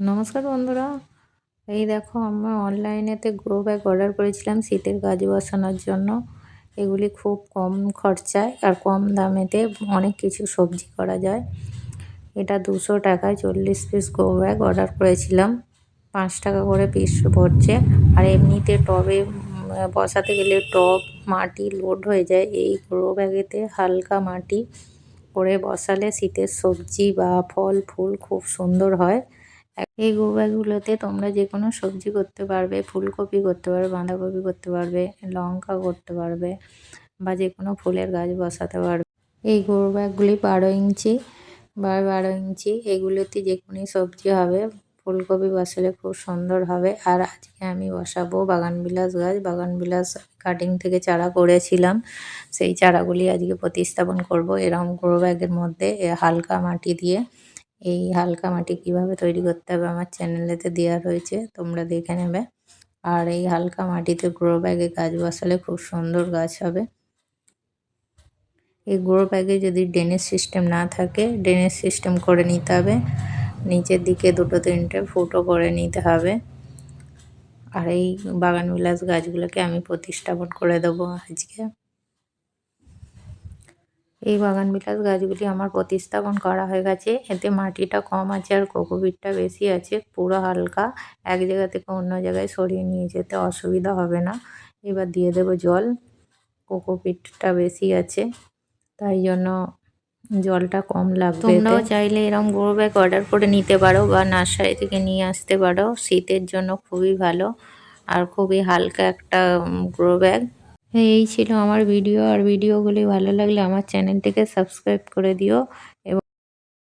নমস্কার বন্ধুরা। এই দেখো, আমরা অনলাইনেতে গ্রো ব্যাগ অর্ডার করেছিলাম শীতের গাছ বসানোর জন্য। এগুলি খুব কম খরচায় আর কম দামেতে অনেক কিছু সবজি করা যায়। এটা দুশো টাকায় চল্লিশ পিস গ্রো ব্যাগ অর্ডার করেছিলাম। পাঁচ টাকা করে পিস পড়ছে আর এমনিতে টবে বসাতে গেলে টব, মাটি লোড হয়ে যায়। এই গ্রো ব্যাগেতে হালকা মাটি করে বসালে শীতের সবজি বা ফল, ফুল খুব সুন্দর হয়। এই গ্রো ব্যাগগুলোতে তোমরা যে কোনো সবজি করতে পারবে, ফুলকপি করতে পারবে, বাঁধাকপি করতে পারবে, লঙ্কা করতে পারবে বা যে কোনো ফুলের গাছ বসাতে পারবে। এই গ্রো ব্যাগগুলি বারো ইঞ্চি বা বারো ইঞ্চি, এগুলোতে যে কোনো সবজি হবে, ফুলকপি বসালে খুব সুন্দর হবে। আর আজকে আমি বসাবো বাগানবিলাস গাছ। বাগানবিলাস কাটিং থেকে চারা করেছিলাম। সেই চারাগুলি আজকে প্রতিস্থাপন করব এরকম গ্রো ব্যাগের মধ্যে হালকা মাটি দিয়ে। এই হালকা মাটি কীভাবে তৈরি করতে হবে আমার চ্যানেলেতে দেওয়া রয়েছে, তোমরা দেখে নেবে। আর এই হালকা মাটিতে গ্রো ব্যাগে গাছ বসালে খুব সুন্দর গাছ হবে। এই গ্রো ব্যাগে যদি ড্রেনেজ সিস্টেম না থাকে ড্রেনেজ সিস্টেম করে নিতে হবে। নিচের দিকে দুটো তিনটে ফুটো করে নিতে হবে। আর এই বাগান বিলাস গাছগুলোকে আমি প্রতিস্থাপন করে দেবো আজকে। এই বাগান বিলাস গাছগুলি আমার প্রতিস্থাপন করা হয়ে গেছে। এতে মাটিটা কম আছে আর কোকোপিটটা বেশি আছে। পুরো হালকা এক জায়গা থেকে অন্য জায়গায় সরিয়ে নিয়ে যেতে অসুবিধা হবে না। এবার দিয়ে দেব জল। কোকোপিটটা বেশি আছে, তাই জন্য জলটা কম লাগবে তোমরাও চাইলে এরকম গ্রো ব্যাগ অর্ডার করে নিতে পারো বা নার্সারি থেকে নিয়ে আসতে পারো। শীতের জন্য খুবই ভালো আর খুবই হালকা একটা গ্রো ব্যাগ এই ছিল আমার ভিডিও আর ভিডিওগুলি ভালো লাগলে আমার চ্যানেলটিকে সাবস্ক্রাইব করে দিও এবং